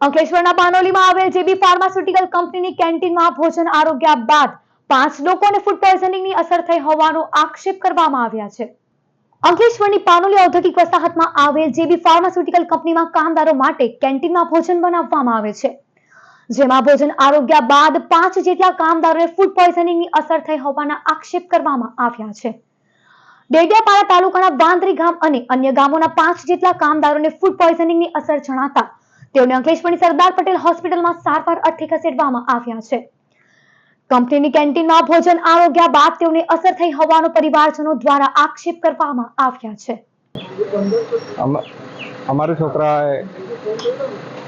અંકલેશ્વરના પાનોલીમાં આવેલ જેબી ફાર્માસ્યુટિકલ કંપનીની કેન્ટીનમાં ભોજન આરોગ્ય બાદ પાંચ લોકોને ફૂડ પોઈઝનિંગની અસર થઈ હોવાનો આક્ષેપ કરવામાં આવ્યા છે. અંકલેશ્વરની પાનોલી ઔદ્યોગિક વસાહતમાં આવેલ જેબી ફાર્માસ્યુટિકલ કંપનીમાં કામદારો માટે કેન્ટીનમાં ભોજન બનાવવામાં આવે છે. જેમાં ભોજન આરોગ્ય બાદ પાંચ જેટલા કામદારોને ફૂડ પોઈઝનિંગની અસર થઈ હોવાના આક્ષેપ કરવામાં આવ્યા છે. ડેડિયાપાડા તાલુકાના બાંદરી ગામ અને અન્ય ગામોના પાંચ જેટલા કામદારોને ફૂડ પોઈઝનિંગની અસર જણાતા તેઓને અંકલેશ્વરની સરદાર પટેલ હોસ્પિટલમાં સારવાર અર્થે ખસેડવામાં આવ્યા છે. કંપનીની કેન્ટીનમાં ભોજન આરોગ્યા બાદ તેઓને અસર થઈ હોવાનો પરિવારજનો દ્વારા આક્ષેપ કરવામાં આવ્યા છે. અમારા છોકરા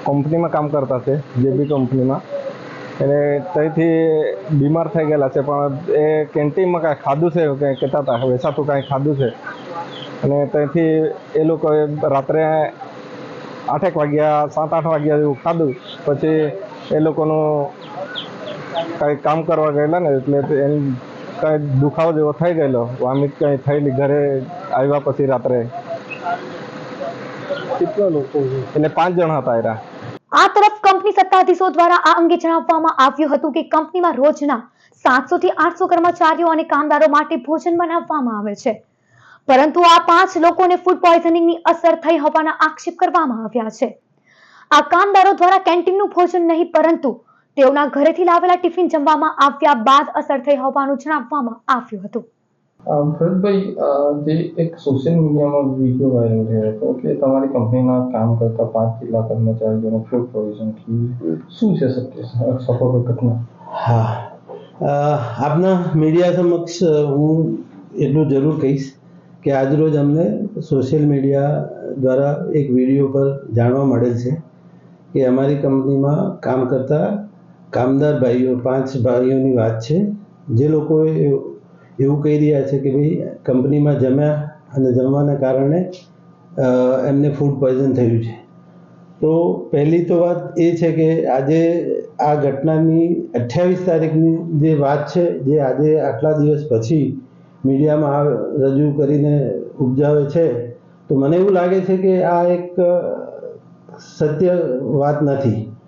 કંપનીમાં કામ કરતા છે જેબી કંપનીમાં. એટલે ત્યાંથી બીમાર થઈ ગયેલા છે, પણ એ કેન્ટીનમાં કાંઈ ખાધું છે કંઈ કહેતા હતા વેસાતું કાંઈ ખાધું છે. અને ત્યાંથી એ લોકોએ રાત્રે આઠેક વાગ્યા સાત આઠ વાગ્યા જેવું ખાધું. પછી એ લોકોનું કંઈ કામ કરવા ગયેલા ને એટલે એમ કાંઈ દુખાવો જેવો થઈ ગયેલો. વોમિટ કંઈ થયેલી ઘરે આવ્યા પછી રાત્રે. કેટલા લોકો એટલે પાંચ જણ હતા એરા. આ તરફ કંપની સત્તાધીશો દ્વારા આ અંગે જણાવવામાં આવ્યું હતું કે કંપનીમાં રોજના સાતસો થી આઠસો કર્મચારીઓ અને કામદારો માટે ભોજન બનાવવામાં આવે છે. પરંતુ આ પાંચ લોકોને ફૂડ પોઈઝનિંગની અસર થઈ હોવાના આક્ષેપ કરવામાં આવ્યા છે. આ કામદારો દ્વારા કેન્ટીનનું ભોજન નહીં પરંતુ તેઓના ઘરેથી લાવેલા ટિફિન જમવામાં આવ્યા બાદ અસર થઈ હોવાનું જણાવવામાં આવ્યું હતું. ભરતભાઈ જે એક સોશિયલ મીડિયામાં વીડિયો વાયરલ થયો હતો કે તમારી કંપનીના કામ કરતા પાંચ જેટલા કર્મચારીઓને ફૂડ પોઈઝન થયું. શું છે સત્ય સફળ ઘટના? હા. આપના મીડિયા સમક્ષ હું એટલું જરૂર કહીશ કે આજરોજ અમને સોશિયલ મીડિયા દ્વારા એક વીડિયો પર જાણવા મળેલ છે કે અમારી કંપનીમાં કામ કરતા કામદાર ભાઈઓ, પાંચ ભાઈઓની વાત છે. જે લોકોએ એવું કહી રહ્યા છે કે ભાઈ કંપનીમાં જમ્યા અને જમવાના કારણે એમને ફૂડ પોઈઝન થયું છે. તો પહેલી તો વાત એ છે કે આજે આ ઘટનાની અઠ્યાવીસ તારીખની જે વાત છે, જે આજે આટલા દિવસ પછી મીડિયામાં રજૂ કરીને ઉપજાવે છે, તો મને એવું લાગે છે કે આ એક સત્ય વાત નથી.